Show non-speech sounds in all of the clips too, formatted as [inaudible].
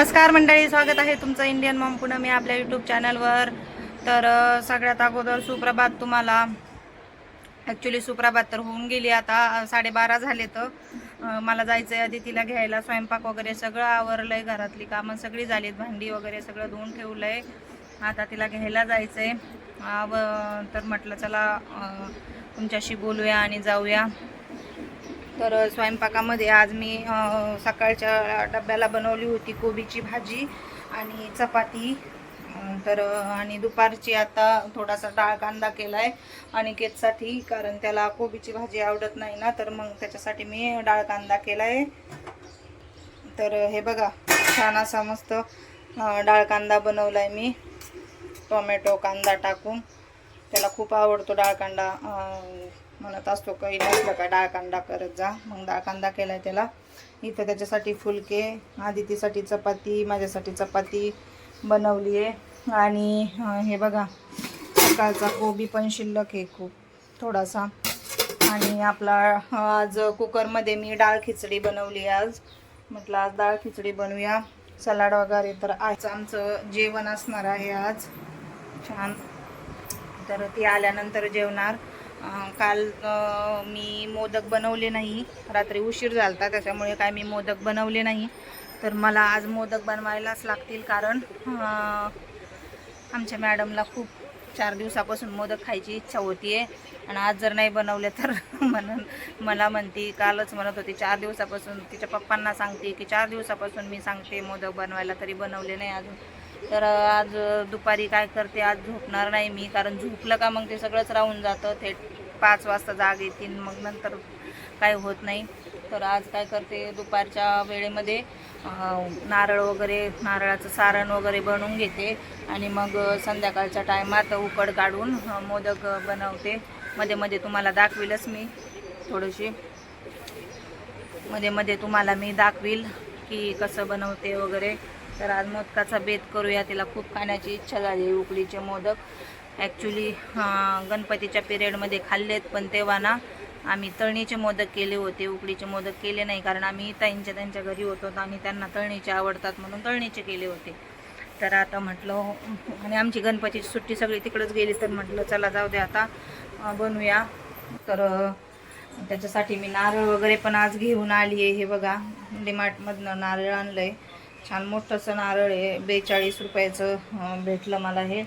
नमस्कार मंडळी स्वागत आहे तुमचं इंडियन मॉम पुन्हा मी आपल्या यूट्यूब चॅनलवर तर सगळ्यात अगोदर सुप्रभात तुम्हाला. ॲक्च्युली सुप्रभात तर होऊन गेली आता साडेबारा झाले तर. मला जायचं आहे अदितीला घ्यायला. स्वयंपाक वगैरे सगळं आवरलं आहे घरातली कामं सगळी झालीत. भांडी वगैरे सगळं धुवून ठेवलं आहे आता तिला घ्यायला जायचं आहे व तर म्हटलं चला तुमच्याशी बोलूया आणि जाऊया. तर स्वयंपाकामध्ये आज मी सकाळच्या डब्याला बनवली होती कोबीची भाजी आणि चपाती. तर आणि दुपारची आता थोडासा डाळ कांदा केला आहे अनिकेतसाठी कारण त्याला कोबीची भाजी आवडत नाही ना तर मग त्याच्यासाठी मी डाळ कांदा केला आहे तर हे बघा छान असा मस्त डाळ कांदा बनवला आहे मी. टोमॅटो कांदा टाकून. त्याला खूप आवडतो डाळ कांदा म्हणत असतो काही नसलं का डाळ कांदा करत जा. मग डाळ कांदा केला आहे त्याला. इथं त्याच्यासाठी फुलके आदितीसाठी चपाती माझ्यासाठी चपाती बनवली आहे. आणि हे बघा सकाळचा कोबी पण शिल्लक आहे खूप थोडासा. आणि आपला आज कुकरमध्ये मी डाळ खिचडी बनवली आज. म्हटलं आज डाळ खिचडी बनवूया. सलाड वगैरे तर आज आमचं जेवण असणार आहे आज. छान. तर ती आल्यानंतर जेवणार. काल मी मोदक बनवले नाही. रात्री उशीर झालता त्याच्यामुळे काय मी मोदक बनवले नाही. तर मला आज मोदक बनवायलाच लागतील कारण आमच्या मॅडमला खूप चार दिवसापासून मोदक खायची इच्छा होती आहे आणि आज जर नाही बनवले तर [laughs] म्हणून मला म्हणती कालच म्हणत होती चार दिवसापासून. तिच्या पप्पांना सांगते की चार दिवसापासून मी सांगते मोदक बनवायला तरी बनवले नाही अजून. तर आज दुपारी काय करते आज झोपणार नाही मी कारण झोपलं का मग ते सगळंच राहून जातं. थेट पाच वाजता जाग येतील मग नंतर काय होत नाही. तर आज काय करते दुपारच्या वेळेमध्ये नारळ वगैरे नारळाचं सारण वगैरे बनवून घेते आणि मग संध्याकाळच्या टायमात उकड काढून मोदक बनवते. मध्ये मध्ये तुम्हाला दाखवीलच मी थोडीशी. मध्ये मध्ये तुम्हाला मी दाखवील की कसं बनवते वगैरे. तर आज मोदकाचा बेत करूया. तिला खूप खाण्याची इच्छा झाली. उकडीचे मोदक. ॲक्च्युली गणपतीच्या पिरियडमध्ये खाल्लेत पण तेव्हा ना आम्ही तळणीचे मोदक केले होते. उकडीचे मोदक केले नाही कारण आम्ही ताईंच्या त्यांच्या घरी होतो आणि त्यांना तळणीचे आवडतात म्हणून तळणीचे केले होते. तर आता म्हटलं आणि आमची गणपतीची सुट्टी सगळी तिकडंच गेली तर म्हटलं चला जाऊ दे आता बनवूया तर त्याच्यासाठी मी नारळ वगैरे पण आज घेऊन आली आहे हे बघा. डिमार्टमधनं नारळ आणलं आहे छान मोठंसं नारळ आहे बेचाळीस रुपयाचं भेटलं मला हे.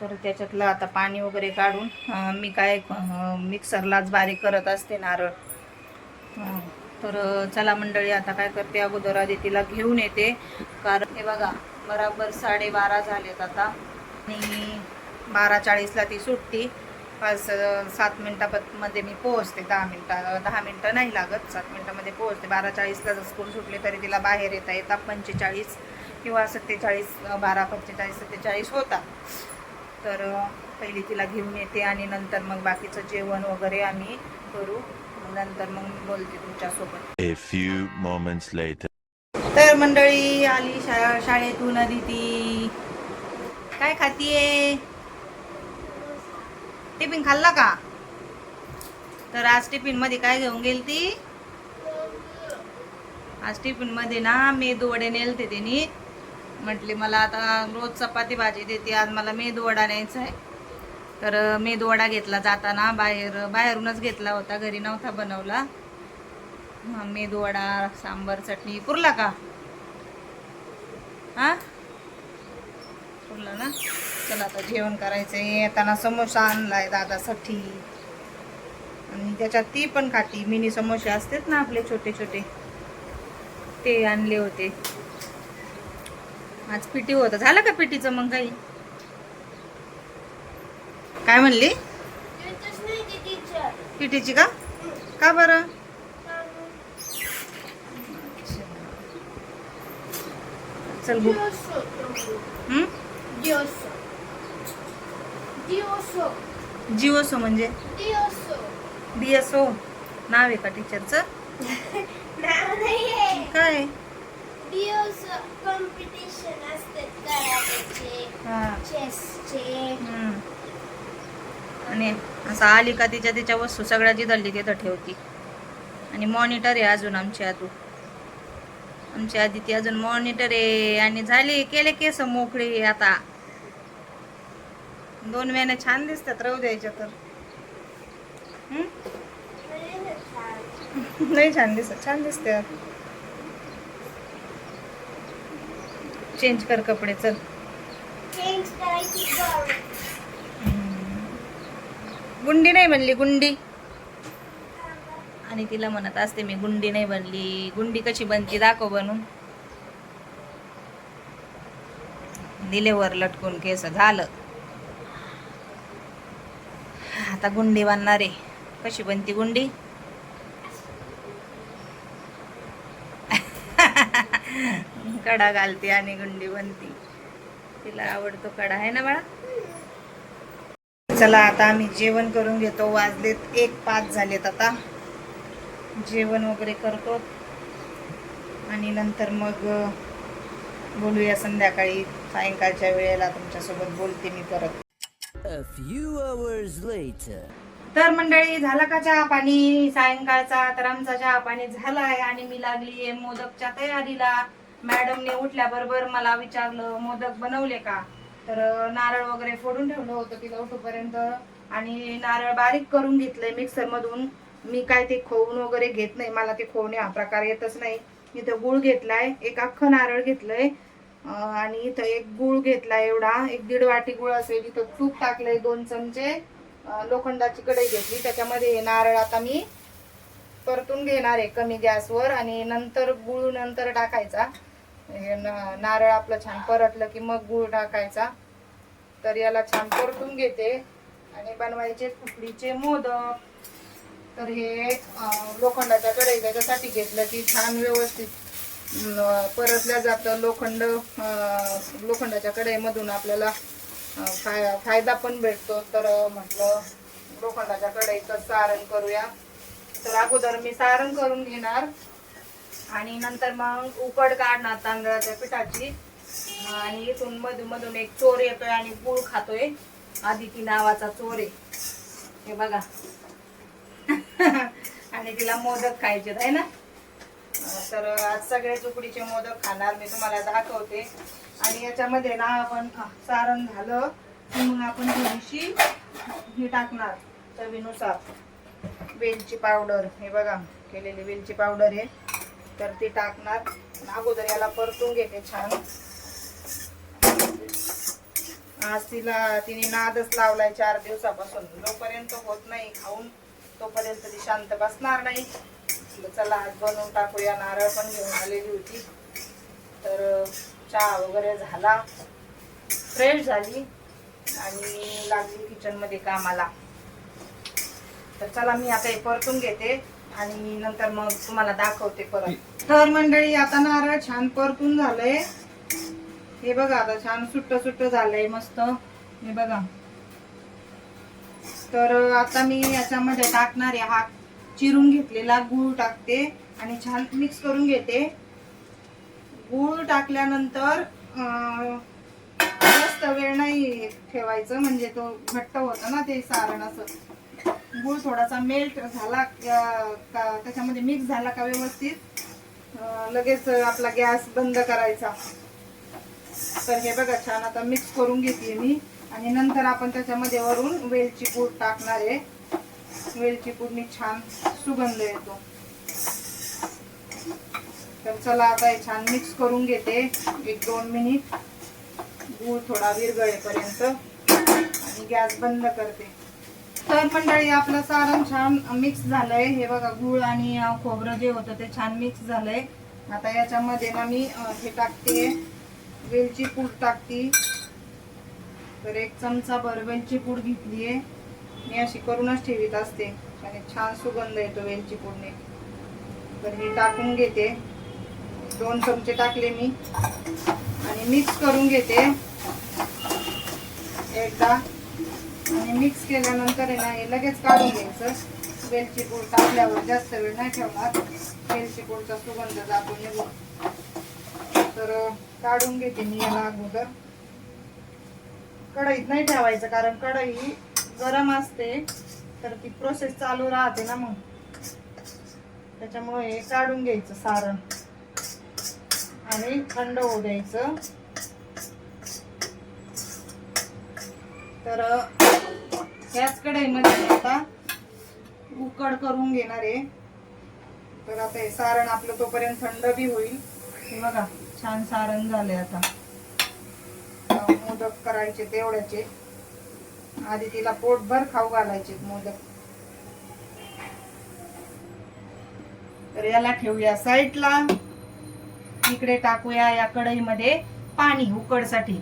तर त्याच्यातलं आता पाणी वगैरे काढून मी काय मिक्सरलाच बारीक करत असते नारळ. तर चला मंडळी आता काय करते अगोदर आधी तिला घेऊन येते. कारण हे बघा बराबर साडेबारा झालेत आता. आणि बारा चाळीसला ती सुटती. पाच सात मिनटामध्ये मी पोहोचते दहा मिनटा दहा मिनटं नाही लागत सात मिनटामध्ये पोहोचते. बारा चाळीसला जर स्कूल सुटली तरी तिला बाहेर येता येता पंचेचाळीस किंवा सत्तेचाळीस बारा पंचेचाळीस सत्तेचाळीस होता. तर पहिली तिला घेऊन येते आणि नंतर मग बाकीचं जेवण वगैरे आम्ही करू. नंतर मग बोलते तुमच्यासोबत. तर मंडळी आली शा शाळेतून आली ती. काय खातीये? टिफिन खाल्ला का? तर आज टिफिनमध्ये काय घेऊन गेली ती आज टिफिनमध्ये ना मेदू वडे नेलते तिने म्हटले मला आता रोज चपाती भाजी देते आज मला मेदू वडा न्यायचा आहे. तर अं, मेदू वडा घेतला जाताना बाहेर बाहेरूनच घेतला होता घरी नव्हता बनवला. हा, मेदू वडा सांबर चटणी पुरला का? हा? पुरला ना? चला आता जेवण करायचंय येताना समोसा आणलाय दादासाठी. आणि त्याच्यात ती पण खाती. मिनी समोसे असतात ना आपले छोटे छोटे. ते आणले होते. आज पिटी होतं. झालं का पिटीचं मग काही? काय म्हणली? पिटीची का? का बरं? चल बुक? जिओसो म्हणजे? डीएसओ नाव आहे का टीचरचं [laughs] काय? कॉम्पिटिशन. आणि असं आली का तिच्या तिच्या वस्तू सगळ्या जिथली तिथं ठेवती. आणि मॉनिटर आहे अजून आमची आतू आमची आदिती अजून मॉनिटर आहे. आणि झाली केले केस मोकळी आता. दोन महिने छान दिसतात राहू द्यायच्या तर. नाही छान दिसत छान दिसते. चेंज कर कपडे चल. चेंज गुंडी नाही बनली गुंडी. आणि तिला म्हणत असते मी गुंडी नाही बनली. गुंडी कशी बनती दाखव बनून. दिलेवर लटकून केस झालं. आता गुंडी बांधणार आहे. कशी बनती गुंडी? कडा घालते आणि गुंडी बनती. तिला आवडतो कडा आहे ना बाळा? चला आता आम्ही जेवण करून घेतो. वाजलेत एक पाच झालेत आता. जेवण वगैरे करतो. आणि नंतर मग बोलूया संध्याकाळी. सायंकाळच्या वेळेला तुमच्यासोबत बोलते मी परत. A few hours later. तर मंडळी झाला का चहा पाणी? सायंकाळचा तर आमचा चहा पाणी झालाय आणि मी लागली आहे मोदकच्या तयारीला. मॅडमने उठल्याबरोबर मला विचारलं मोदक बनवले का? तर नारळ वगैरे फोडून ठेवलं होतं तिला उठूपर्यंत आणि नारळ बारीक करून घेतलंय मिक्सर मधून मी काय ते खोवून वगैरे घेत नाही मला ते खोवणे हा प्रकार येतच नाही. मी तर गुळ घेतलाय एक अख्खं नारळ घेतलंय. आणि इथं एक गुळ घेतला एवढा. एक दीड वाटी गुळ असेल. इथं तूप टाकलंय दोन चमचे. लोखंडाची कढई घेतली. त्याच्यामध्ये हे नारळ आता मी परतून घेणार आहे कमी गॅसवर. आणि नंतर गुळ नंतर टाकायचा. हे न- नारळ आपलं छान परतलं की मग गुळ टाकायचा. तर याला छान परतून घेते. आणि बनवायचे उकडीचे मोदक. तर हे लोखंडाच्या कढई त्याच्यासाठी घेतलं की छान व्यवस्थित परतल्या जातं. लोखंड लोखंडाच्या कढईमधून आपल्याला फाय फायदा पण भेटतो. तर म्हटलं लोखंडाच्या कढईचं सारण करूया. तर अगोदर मी सारण करून घेणार. आणि नंतर मग उकड काढणार तांदळाच्या पिठाची. आणि इथून मधून मधून एक चोर येतोय आणि गुळ खातोय. आदिती नावाचा चोर आहे. हे बघा. [laughs] आणि तिला मोदक खायचे आहे ना? तर आज सगळे चुकडीचे मोदक खाणार मी तुम्हाला दाखवते आणि याच्यामध्ये ना आपण सारण झालं की मग आपण थोडीशी ही टाकणार चवीनुसार. वेलची पावडर हे बघा केलेली वेलची पावडर हे तर ती टाकणार. अगोदर याला परतून घेते छान. आज तिला तिने नादच लावलाय चार दिवसापासून. जोपर्यंत होत नाही खाऊन तोपर्यंत ती शांत बसणार नाही. चला आज बनवून टाकूया नारळ पण घेऊन आलेली होती. तर चहा वगैरे झाला. फ्रेश झाली आणि लागली किचनमध्ये कामाला. तर चला मी आता हे परतून घेते आणि नंतर मग तुम्हाला दाखवते परत. तर मंडळी आता नारळ छान परतून झालंय. हे बघा आता छान सुट्ट सुट्ट झालंय मस्त. हे बघा. तर आता मी याच्यामध्ये टाकणार आहे हा चिरून घेतलेला गूळ टाकते आणि छान मिक्स करून घेते. गूळ टाकल्यानंतर जास्त वेळ नाही ठेवायचं म्हणजे तो घट्ट होतं ना ते सारण असं. गूळ थोडासा मेल्ट झाला का त्याच्यामध्ये मिक्स झाला का व्यवस्थित? लगेच आपला गॅस बंद करायचा. तर हे बघा छान आता मिक्स करून घेते मी. आणि नंतर आपण त्याच्यामध्ये वरून वेलची पूड टाकणार आहे. वेलची पूडनी छान सुगंध येतो. तर चला आता हे छान मिक्स करून घेते. एक दोन मिनिट गूळ थोडा विरगळेपर्यंत आणि गॅस बंद करते. तर मंडळी आपलं सारण छान मिक्स झालंय. हे बघा गूळ आणि खोबरं जे होतं ते छान मिक्स झालंय. आता याच्यामध्ये ना मी हे टाकते. वेलची पूड टाकते. तर एक चमचा भर वेलची पूड घेतलीये. मी अशी करूनच ठेवीत असते. आणि छान सुगंध येतो वेलची पूर्ण. तर हे टाकून घेते. दोन चमचे टाकले मी. आणि मिक्स करून घेते. एकदा. आणि मिक्स केल्यानंतर आहे ना हे लगेच काढून घ्यायचं. वेलची पूड टाकल्यावर जास्त वेळ नाही ठेवणार. वेलची पूडचा सुगंध जातो निघून. तर काढून घेते मी याला अगोदर. कढईत नाही ठेवायचं कारण कढई गरम असते तर ती प्रोसेस चालू राहते ना मग. त्याच्यामुळे हे काढून घ्यायचं सारण. आणि थंड होऊ द्यायचं. तर ह्याच कढईमध्ये म्हणजे आता उकड करून घेणार आहे. तर आता हे सारण आपलं तोपर्यंत थंड बी होईल. बघा छान सारण झाले आता आता. मोदक करायचे तेवढ्याचे. आधी तिला पोटभर खाऊ घालायचे मोदक. तर याला ठेवूया साईडला. इकडे टाकूया या कढईमध्ये पाणी उकडसाठी.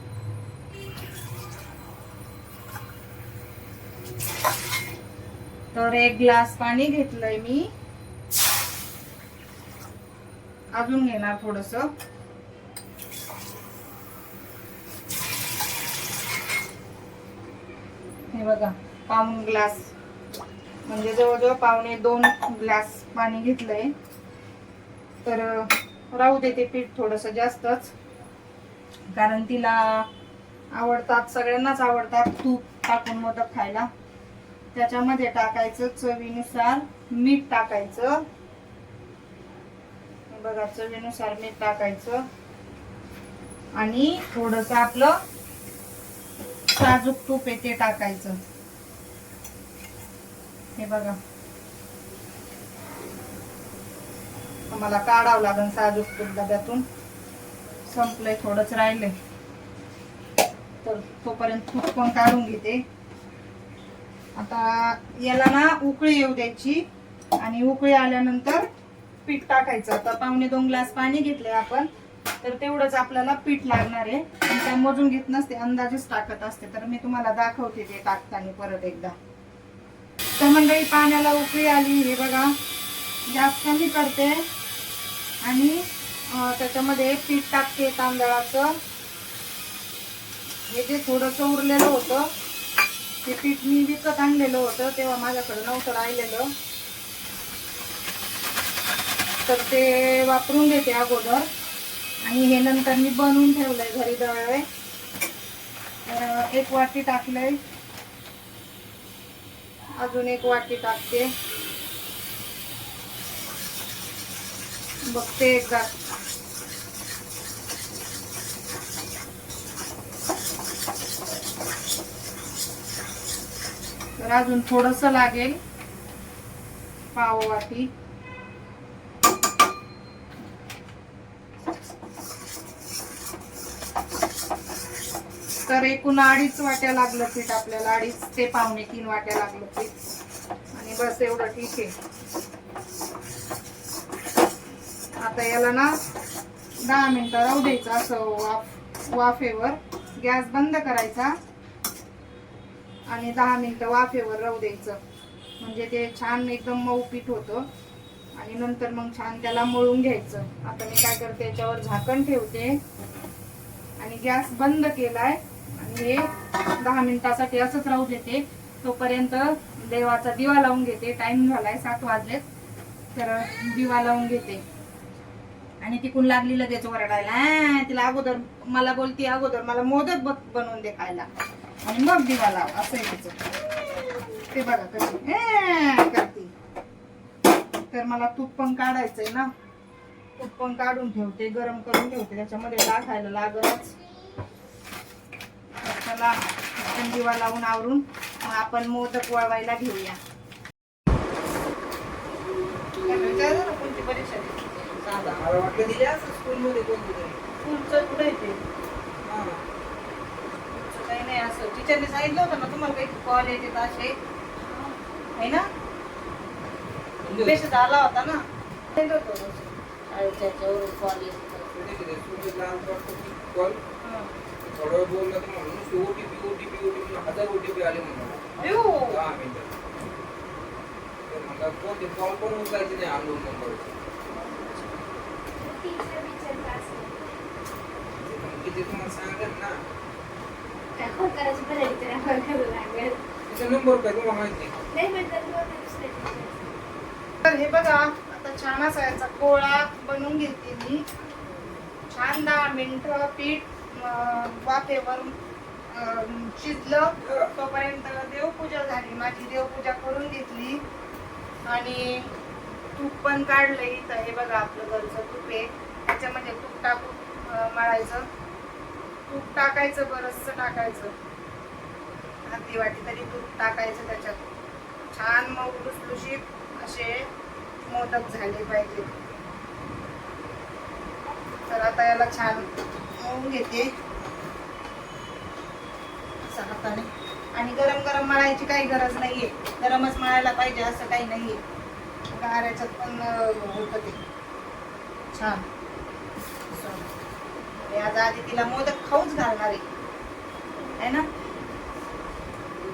तर एक ग्लास पाणी घेतलंय मी. अजून घेणार थोडस. हे बघा पाऊन ग्लास. म्हणजे जवळजवळ पावणे दोन ग्लास पाणी घेतलंय. तर राहू दे ते पीठ थोडस जास्तच. कारण तिला आवडतात सगळ्यांनाच आवडतात तूप टाकून मोदक खायला. त्याच्यामध्ये टाकायचं चवीनुसार मीठ टाकायचं. बघा चवीनुसार मीठ टाकायचं. आणि थोडस आपलं साजूक तूप आहे ते टाकायचं. हे बघा. मला काढावं लागेल साजूक तूप डब्यातून. संपलंय थोडंच राहिलंय तर तोपर्यंत तूप पण काढून घेते. आता याला ना उकळी येऊ द्यायची आणि उकळी आल्यानंतर पीठ टाकायचं. आता पावणे दोन ग्लास पाणी घेतलंय आपण. तर तेवढंच आपल्याला पीठ लागणार आहे. काय मोजून घेत नसते अंदाजेच टाकत असते. तर मी तुम्हाला दाखवते ते टाकताना परत एकदा. तर मंडळी पाण्याला उकळी आली. हे बघा गॅस कमी करते. आणि त्याच्यामध्ये पीठ टाकते तांदळाचं. हे जे थोडंसं उरलेलं होतं ते पीठ मी विकत आणलेलं होतं. तेव्हा माझ्याकडे नव्हतं राहिलेलं. तर ते वापरून घेते अगोदर. आणि हे नंतर मी बनवून ठेवलंय घरी दळवे. तर एक वाटी टाकलंय. अजून एक वाटी टाकते. बघते एकदा. तर अजून थोडस लागेल पाव वाटी. तर एकूण अडीच वाट्या लागलं पीठ आपल्याला अडीच ते पावणे तीन वाट्या लागलं पीठ. आणि बस एवढं ठीक आहे. आता याला ना दहा मिनिटं राहू द्यायचं असं वाफ वाफेवर. गॅस बंद करायचा. आणि दहा मिनिटं वाफेवर राहू द्यायचं. म्हणजे ते छान एकदम मऊ पीठ होतं. आणि नंतर मग छान त्याला मळून घ्यायचं. आता मी काय करते याच्यावर झाकण ठेवते. आणि गॅस बंद केलाय. हे दहा मिनिटासाठी असंच राहू देते. तोपर्यंत देवाचा दिवा लावून घेते. टाइम झालाय सात वाजलेत. तर दिवा लावून घेते. आणि तिकून लागली लगेच ओरडायला. तिला अगोदर मला बोलती अगोदर मला मोदक बनवून दे खायला. आणि मग दिवा लाव. असं आहे तिचं. ते बघा कशी. "आ" तर मला तूप पण काढायचंय ना. तूप पण काढून ठेवते गरम करून ठेवते. त्याच्यामध्ये टाकायला लागलच तर चला पटकन दिवा लावून आवरून मग आपण मोदक वळवायला घेऊया. कोणती परीक्षा स्कूलचं कुठे आहे ते? हां. स्कूलचं काही नाही असं. टीचरने सांगितलं होतं ना तुम्हाला काही कॉल येते असे? आहे ना? मेसेज आला होता ना. शाळेच्या येत होता. कुठे गेले? स्कूलचे लहान वाटतं की कॉल हं. थोडं वेळ बोललं तर म्हणून ओटीपी ओटीपी ओटीपी हजार ओटीपी आले म्हणून अयो. दहा मिनिटं तर म्हणलं कोणते कॉल पण उचलायचे नाही अननोन नंबर किती तुम्हाला ना तर तिचा नंबर काय तुम्हाला माहिती हे बघा आता छान असा याचा गोळा बनवून घेते मी छान दहा मिनिटं पीठ वाफेवर शिजलं. तोपर्यंत देवपूजा झाली. माझी देवपूजा करून घेतली. आणि तूप पण काढलं इथं. हे बघा आपलं घरचं तूप आहे. त्याच्यामध्ये तूप टाकून मळायचं. तूप टाकायचं बरंचसं टाकायचं. हाती वाटी तरी तूप टाकायचं त्याच्यात. छान मऊ लुसलुशीत असे मोदक झाले पाहिजे तर आता याला छान होऊन घेते. हाताने. आणि गरम गरम मळायची काही गरज नाहीये. गरमच मळायला पाहिजे असं काही नाहीये. गाऱ्याच्यात पण होतं ते. छान. आज आधी तिला मोदक खाऊच घालणार आहे. है ना?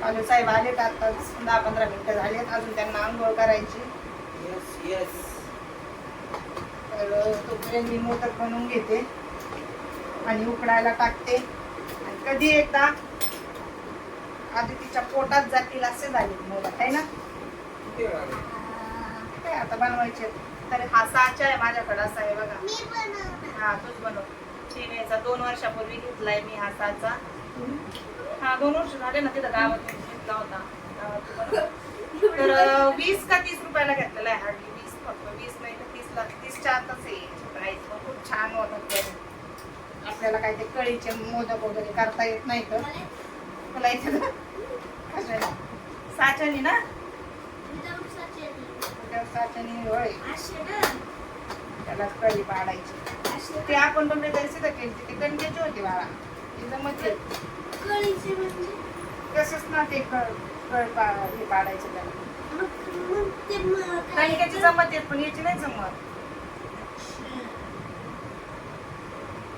कालू साहेब आले का आता दहा पंधरा मिनिटं झालेत अजून त्यांना आंघोळ करायची. येस येस तर तोपर्यंत मी मोदक बनवून घेते आणि उकडायला टाकते. आणि कधी एकदा आधी तिच्या पोटात जातील असे झाले मोदक आहे ना? काय आता बनवायचे? तर हा साचा आहे माझ्याकडे असा आहे बघा. हा तूच बनव. चिनेचा दोन वर्षापूर्वी घेतलाय मी हा साचा. हा दोन वर्ष झाले ना तिथं गावात घेतला होता. [laughs] तर वीस का तीस रुपयाला घेतलेला आहे वीस तीसच्या आतच आहे प्राईस पण खूप छान होतात ते आपल्याला काय ते कळीचे मोदक वगैरे करता येत नाही तर. तुला इथे कशाला साच्यानी ना? साच्यानी होय. त्याला कळी पाडायची. ते आपण पण तरी सिद्ध केली ती कणकेची होती बाळा. ती जमत नाही. कळीचे म्हणजे? तसंच ना ते कळ कळ पा हे पाडायचं त्याला. मग त्याची जमत येत पण याची नाही जमत.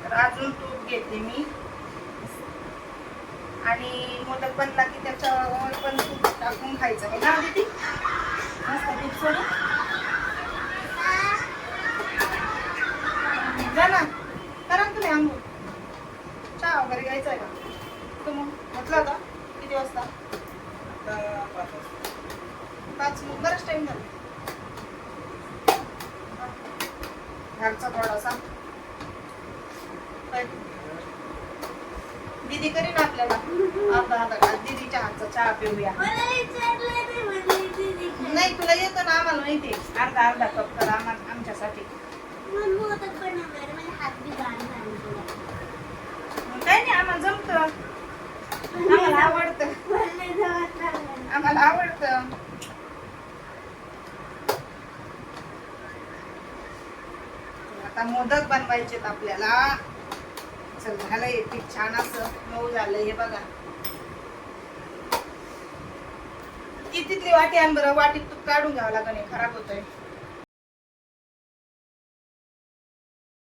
तर अजून तूप घेते मी. आणि मोदक बनला की त्याच्यावर पण तूप टाकून खायचं. बघा. दीदी मस्त तूप सोडून जा ना करा ना तुम्ही आंघोळ चहा वगैरे घ्यायचा आहे का तो मग म्हटलं होता किती वाजता आता पाच वाजता. पाच मग बराच टाइम झाला घरचा थोडासा काय? दीदी करीन आपल्याला अर्धा अर्धा ग्लास दीदीच्या हातचा चहा पिऊया मला विचारलं नाही म्हणजे दीदी काय. नाही तुला येतं ना आम्हाला आहे. अर्धा कप कर आमच्यासाठी. काही नाही आम्हाला जमतं. आम्हाला आवडतं. आम्हाला आवडतं. आता मोदक बनवायचेत आपल्याला. चल झालंय पीठ छान असं. मऊ झालंय हे बघा. कितीतली वाटी आण बरं वाटीत तूप काढून घ्यावं लागेल खराब होतंय.